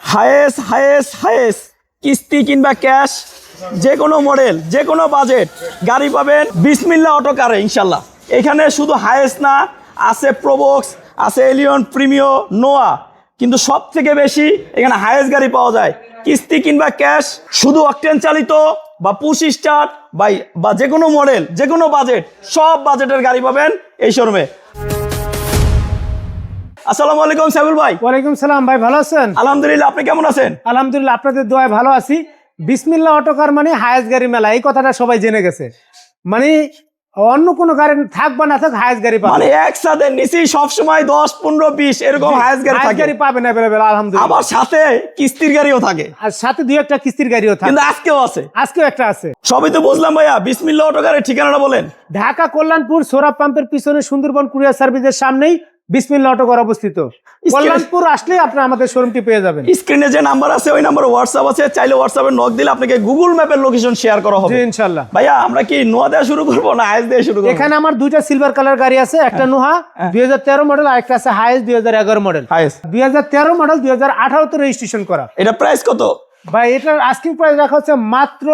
Hiace Hiace Hiace. কিস্তি কিংবা cash যে কোনো মডেল যে কোনো বাজেট, গাড়ি পাবেন বিসমিল্লা অটো কারে, ইনশাল্লাহ। এখানে শুধু হায়েস না, আছে প্রোবক্স আছে এলিয়ন প্রিমিও, নোয়া। কিন্তু সব থেকে বেশি এখানে হায়েস গাড়ি পাওয়া যায়। কিস্তি কিংবা ক্যাশ, শুধু অকটেন চালিত বা পুশ স্টার্ট, বা বা যে কোনো মডেল যে কোনো বাজেট, সব বাজেটের গাড়ি পাবেন এই শোরুমে। আসসালামু আলাইকুম সাইবুল ভাই। ওয়ালাইকুম সালাম ভাই ভালো আছেন? আলহামদুলিল্লাহ আপনি কেমন আছেন? আলহামদুলিল্লাহ আপনাদের দোয়ায় ভালো আছি। বিসমিল্লা অটোকার মানে গাড়ি মেলা এই কথাটা সবাই জেনে গেছে। মানে অন্য কোনো গাড়ি থাক বা না থাক গাড়ি পাবে। মানে একসাথে নিচেই এরকম গাড়ি থাকে। গাড়ি পাবেন আলহামদুলিল্লাহ। আবার সাথে কিস্তির গাড়িও থাকে। আর সাথে দুই একটা কিস্তির গাড়িও থাকে। কিন্তু আজকেও আছে। আজকেও একটা আছে। সবই তো বুঝলাম ভাইয়া বিসমিল্লা অটোকারের ঠিকানাটা বলেন। ঢাকা কল্যাণপুর সোরাব পাম্পের পিছনে সুন্দরবন কুরিয়ার সার্ভিসের সামনেই বিসমিল্লা অটোকার অবস্থিত কল্যাণপুর আসলে আপনি আমাদের শোরুমটি পেয়ে যাবেন। স্ক্রিনে যে নাম্বার আছে ওই নাম্বার হোয়াটসঅ্যাপ আছে চাইলে হোয়াটসঅ্যাপে নক দিলে আপনাকে গুগল ম্যাপের লোকেশন শেয়ার করা হবে। জি ইনশাল্লাহ ভাইয়া আমরা কি নোয়া দেওয়া শুরু করব না হায়েস দিয়ে শুরু করব? এখানে আমার দুইটা সিলভার কালার গাড়ি আছে একটা নোহা দুই হাজার তেরো মডেল আর একটা আছে হাইস দুই হাজার এগারো মডেল হায়েস দুই হাজার তেরো মডেল দুই হাজার আঠারোতে রেজিস্ট্রেশন করা। এটা প্রাইস কত? ভাই এটার আস্কিং প্রাইস রাখা হচ্ছে মাত্র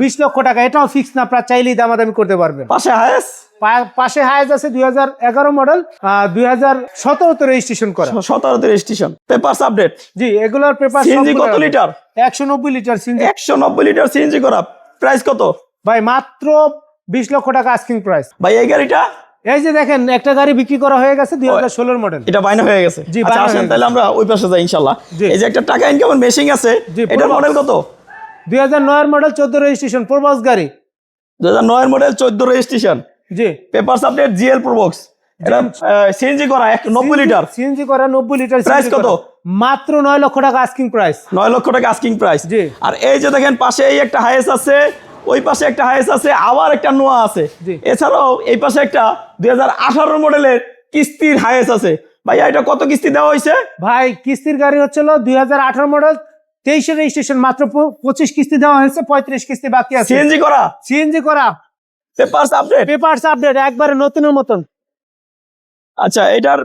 বিশ লক্ষ টাকা এটাও ফিক্স না আপনার চাইলেই দামাদামি করতে পারবেন। পাশে হায়েস পাশে হাইজ আছে দুই হাজার এগারো মডেল দুই হাজার সতেরোতে রেজিস্ট্রেশন করা। সতেরোতে রেজিস্ট্রেশন পেপারস আপডেট জি এগুলোর পেপার সিএনজি কত লিটার একশো নব্বই লিটার সিএনজি একশো নব্বই লিটার সিএনজি করা। প্রাইস কত? ভাই মাত্র বিশ লক্ষ টাকা আস্কিং প্রাইস ভাই এই গাড়িটা? এই যে দেখেন একটা গাড়ি বিক্রি করা হয়ে গেছে দুই হাজার ষোলোর মডেল এটা বাইনা হয়ে গেছে। জি, আচ্ছা আসেন তাহলে আমরা ওই পাশে যাই ইনশাল্লাহ। এই যে একটা টাকা ইনকামের মেশিন আছে এটার মডেল কত? দুই হাজার নয়ের মডেল চোদ্দ রেজিস্ট্রেশন প্রবাস গাড়ি। দু হাজার নয়ের মডেল চোদ্দ রেজিস্ট্রেশন জি। পেপারস আপডেট জিএল প্রোবক্স এটা সিএনজি করা লিটার সিএনজি করা নব্বই লিটার কত? মাত্র লক্ষ টাকা আস্কিং প্রাইস লক্ষ টাকা আস্কিং প্রাইস জি। আর এই যে দেখেন পাশে এই একটা হাইস আছে ওই পাশে একটা হাইস আছে আবার একটা নোয়া আছে। এছাড়াও এই পাশে একটা দুই হাজার আঠারো মডেলের কিস্তির হাইস আছে। ভাইয়া এটা কত কিস্তি দেওয়া হয়েছে? ভাই কিস্তির গাড়ি হচ্ছিল দুই হাজার আঠারো মডেল তেইশে রেজিস্ট্রেশন মাত্র পঁচিশ কিস্তি দেওয়া হয়েছে পঁয়ত্রিশ কিস্তি বাকি আছে। সিএনজি করা? সিএনজি করা। পেপারস আপডেট পেপারস আপডেট একবারে নতুনের মতন। আচ্ছা এটার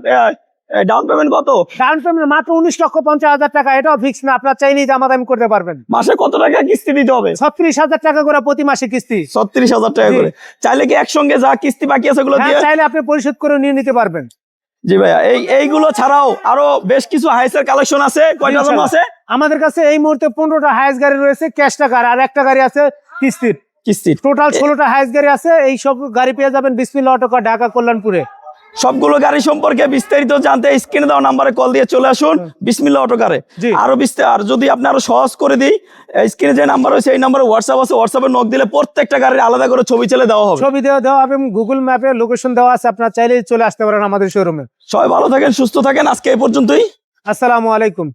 ডাউন পেমেন্ট কত? ডাউন পেমেন্ট মাত্র উনিশ লক্ষ পঞ্চাশ হাজার টাকা। এটাও ফিক্স না আপনার চাইলেই দামাদামি করতে পারবেন। মাসে কত টাকা কিস্তি দিতে হবে? ছত্রিশ হাজার টাকা করে প্রতি মাসে কিস্তি। ছত্রিশ হাজার টাকা করে। চাইলে কি একসঙ্গে যা কিস্তি বাকি আছে ওগুলো হ্যাঁ দিয়ে? চাইলে আপনি পরিশোধ করে নিয়ে নিতে পারবেন। জি ভাইয়া এই এইগুলো ছাড়াও আরও বেশ কিছু হাইসের কালেকশন আছে কয়টা দাম আছে? আমাদের কাছে এই মুহূর্তে পনেরোটা হাইস গাড়ি রয়েছে ক্যাশ টাকার আর একটা গাড়ি আছে কিস্তির। কিস্তি টোটাল ষোলোটা হাইস গাড়ি আছে এই সব গাড়ি পেয়ে যাবেন বিসমিল্লা অটোকার ঢাকা কল্যাণপুরে। সবগুলো গাড়ি সম্পর্কে বিস্তারিত জানতে স্ক্রিনে দেওয়া নাম্বারে কল দিয়ে চলে আসুন বিসমিল্লা অটোকারে আরও বিস্তার আর যদি আপনি আরও সহজ করে দিই স্ক্রিনে যে নাম্বার রয়েছে এই নাম্বারে হোয়াটসঅ্যাপ আছে হোয়াটসঅ্যাপে নক দিলে প্রত্যেকটা গাড়ির আলাদা করে ছবি চলে দেওয়া হবে। ছবি দেওয়া দেওয়া এবং গুগল ম্যাপে লোকেশন দেওয়া আছে আপনার চাইলেই চলে আসতে পারেন আমাদের শোরুমে সবাই ভালো থাকেন সুস্থ থাকেন আজকে এই পর্যন্তই। আসসালামু আলাইকুম।